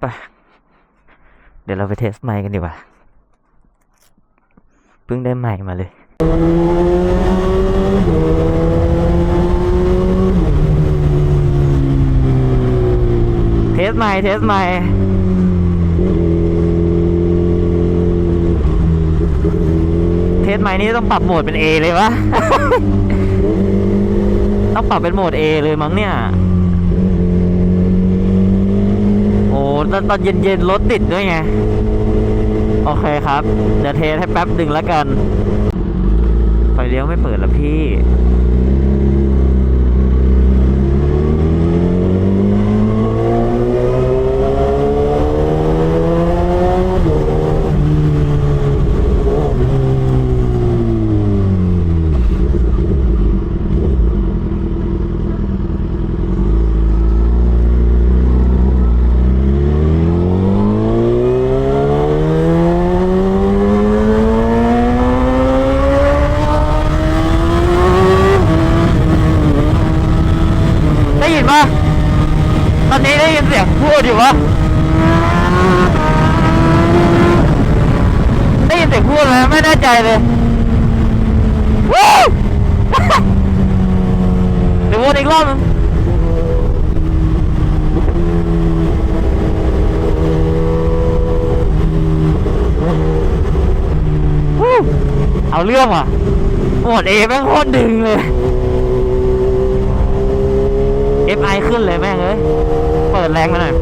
ไปเดี๋ยวเราไปเทสไมค์กันดีกว่าเพิ่งได้ไมค์มาเลย เทสไมค์เทสไมค์เทสไมค์นี่ต้องปรับโหมดเป็น A เลยวะ ต้องปรับเป็นโหมด A เลยมั้งเนี่ย โอ้ตอนตอนเย็นๆรถติดด้วยไง โอเคครับ เดี๋ยวเทสให้แป๊บหนึ่งแล้วกัน ไฟเลี้ยวไม่เปิดละพี่ ปะตอนนี้ได้ยินเสียงพูดอยู่ปะได้ยินเสียงพูดไหมไม่แน่ใจเลยวู้เดี๋ยววนอีกรอบนึงวู้เอาเรื่องว่ะหมดเอแม่งโคตรดึงเลย FI ขึ้นเลยแม่งเอ้ย เปิดแรงมาหน่อย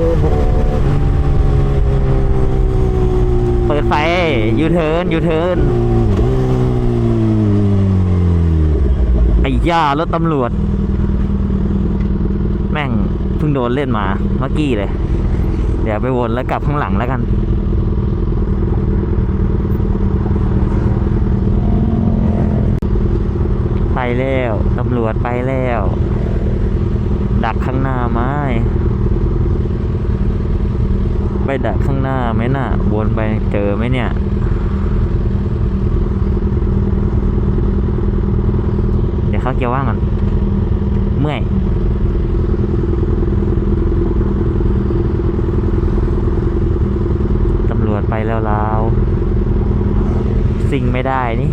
เปิดไฟยูเทิร์นยูเทิร์นไอ้ย่ารถตำรวจ แม่งเพิ่งโดนเล่นมาเมื่อกี้เลย เดี๋ยวไปวนแล้วกลับข้างหลังแล้วกันไปแล้ว ตำรวจไปแล้ว ดักข้างหน้าไหมไปดักข้างหน้าไหมน่ะวนไปเจอไหมเนี่ยเดี๋ยวเขาเกียร์ว่างก่อนเมื่อยตำรวจไปแล้วลาวซิงไม่ได้นี่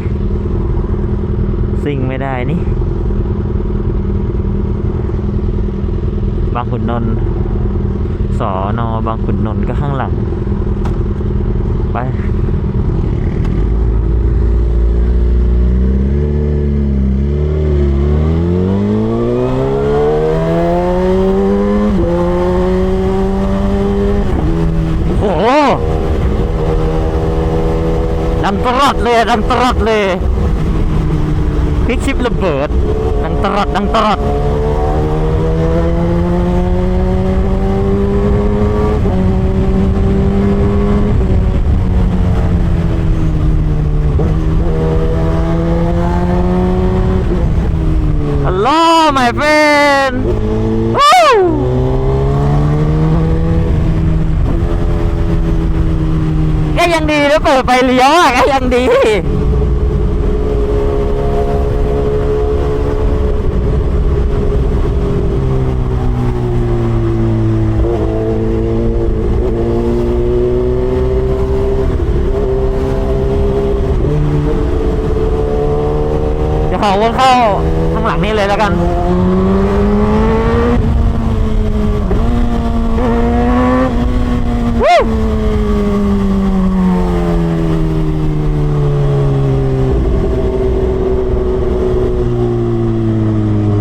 ซิงไม่ได้นี่ บางขุนนนท์สอนอบางขุนนนท์ก็ข้างหลัง ไปโอ้โหดังตรอดเลยดังตรอดเลยพลิกชิประเบิดดังตรอดดังตรอด my friend Woo! ก็ยังดีนะเปิดไฟเลี้ยวก็ยังดีเดี๋ย ข้างหลังนี้เลยแล้วกัน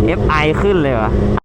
เอฟไอขึ้นเลยวะ